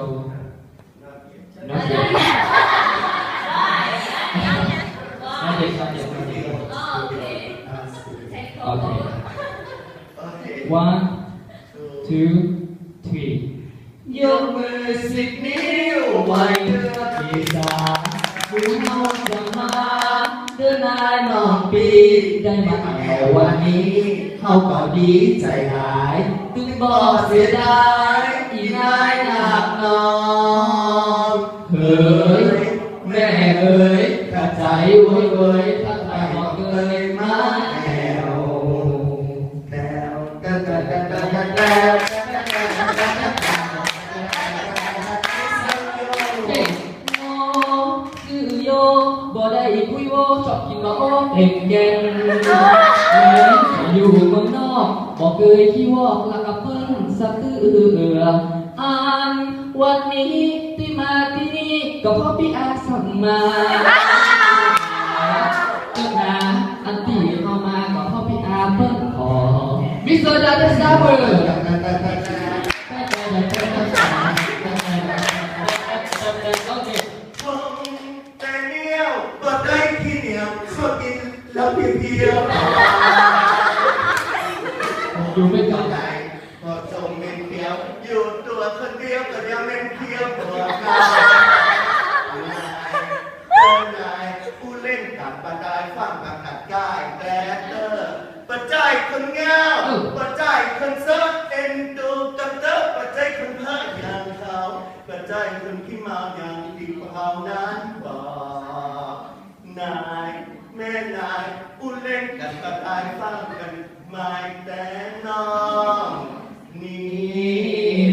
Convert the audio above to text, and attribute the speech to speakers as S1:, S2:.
S1: show
S2: Not yet.
S1: not yet not yet not yet not yet okay
S2: Okay.
S1: one
S2: Two.
S1: two three ยกมือสิบนิ้วไว้เดือที่สามผู้เฮาจะมาเดินนายน้องปีได้มาแอววันนี้ เฮาก็ดีใจหลายถึงบ่เสียดายอีนายหนักน้องเฮ้ยแม่เอ้ยกระใจเว้ยเว้ยทั้งหลายบอกเอ้ยมาแอว
S2: Down, down, down, down, down, down, down.
S1: เฮ้โมคือโยบ่ได้คุยโวชอบกินมาโอเด็กเย็นแม้ อยู่เมืองนอกบ่เคยขี้วอกแล้วกับเพิ่นสักคืออ่านวันนี้ที่มาที่นี่ก็เพราะพี่อาสั่งมาเจ้านาอันที่เข้ามาก็เพราะพี่อาเพิ่นขอมิสเตอร์ดัตซาเบอร์ Okay.
S2: ชมแต่เนียวบ่ได้ขี้เหนียวชอบกินแล้วเพียว
S1: อยู่
S2: ตัวคนเดียวก็ยังเป็นเพียวตัวกายเจ้านายผู้เล่นกับบันไดฟังกับกัดกายแต่เตอร์ปัจจัยคนเงาปัจจัยคนเซิร์ฟเอ็นดูกับเตอร์ปัจจัยคนเพ้ออย่างเขาปัจจัยคนขี้เมาอย่างดีกว่าเขานั้นบอกนายแม่นายผู้เล่นกับบันไดฟังกันไม่แต่น้อง